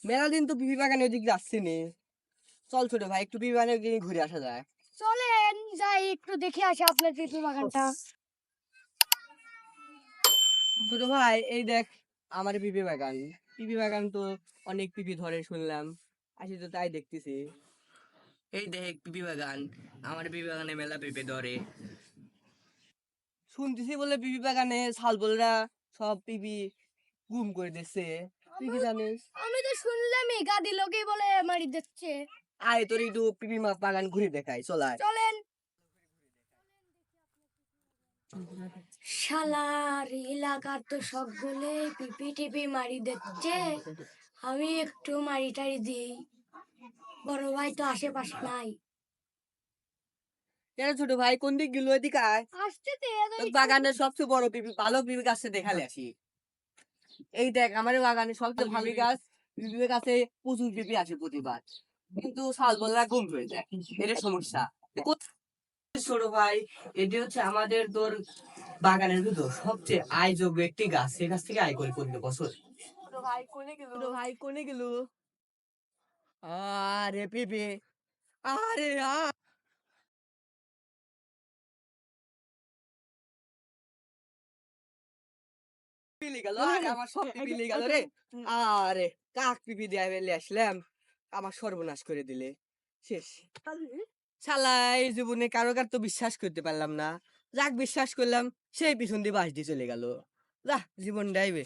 মেলা দিন তো পিপি বাগানে ওদিক যাচ্ছি নি। চল ছোট ভাই একটু পিপি বাগানে গিয়ে ঘুরে আসা যায় চলেন যাই একটু দেখে আসি আপনার পিপি বাগানটা। ছোট ভাই এই দেখ আমার পিপি বাগান। পিপি বাগান তো অনেক পিপি ধরে শুনলাম আসি তো তাই দেখতেছি। এই দেখ পিপি বাগান আমার পিপি বাগানে মেলা পেঁপে ধরে। শুনতেছি বলে পিপি বাগানে শালবলরা সব পিপি গুম করে দিচ্ছে তুই কি জানিস? আমি তো শুনলামই গাদি লোকেই বলে মারি দিচ্ছে। আয় তোর একটু পিপি মা বাগান ঘুরে দেখাই চলায় চলেন। শালার এলাকার তো সবগুলো পিপি টিপি মারি দিচ্ছে। আমি একটু মারি টারি দিই। বড় ভাই তো আশেপাশে নাই। ছোট ভাই কোন দিক গেল? এদিকে আয়। আসতে বাগানের সবচেয়ে বড় পিপি ভালো পিপি গাছটা দেখালে আসি। এই দেখ আমার বাগানে সবচেয়ে ভালো গাছ পিপি গাছে প্রচুর পিপি আছে প্রতিবার। কিন্তু শালবলরা গুম হয়ে যায়। এটা সমস্যা। ছোট ভাই এটি হচ্ছে আমাদের তোর বাগানের ভিতর সবচেয়ে আয়যোগ্য একটি গাছ। সেই গাছ থেকে আয় করি প্রতি বছর ছোট ভাই কোনে গেল? ভাই কোনে গেল? আরে পিপি আরে আ পিলি গেল। আরে আমার সব পিলি গেল রে। আরে কাক পিপি দিয়ে বেলে আসলাম। আমার সর্বনাশ করে দিলে। শেষ। শালাই জীবনে কারও কার তো বিশ্বাস করতে পারলাম না। যাক বিশ্বাস করলাম সেই পিছন দিয়ে বাস দিয়ে চলে গেল। যা জীবন ডাইবে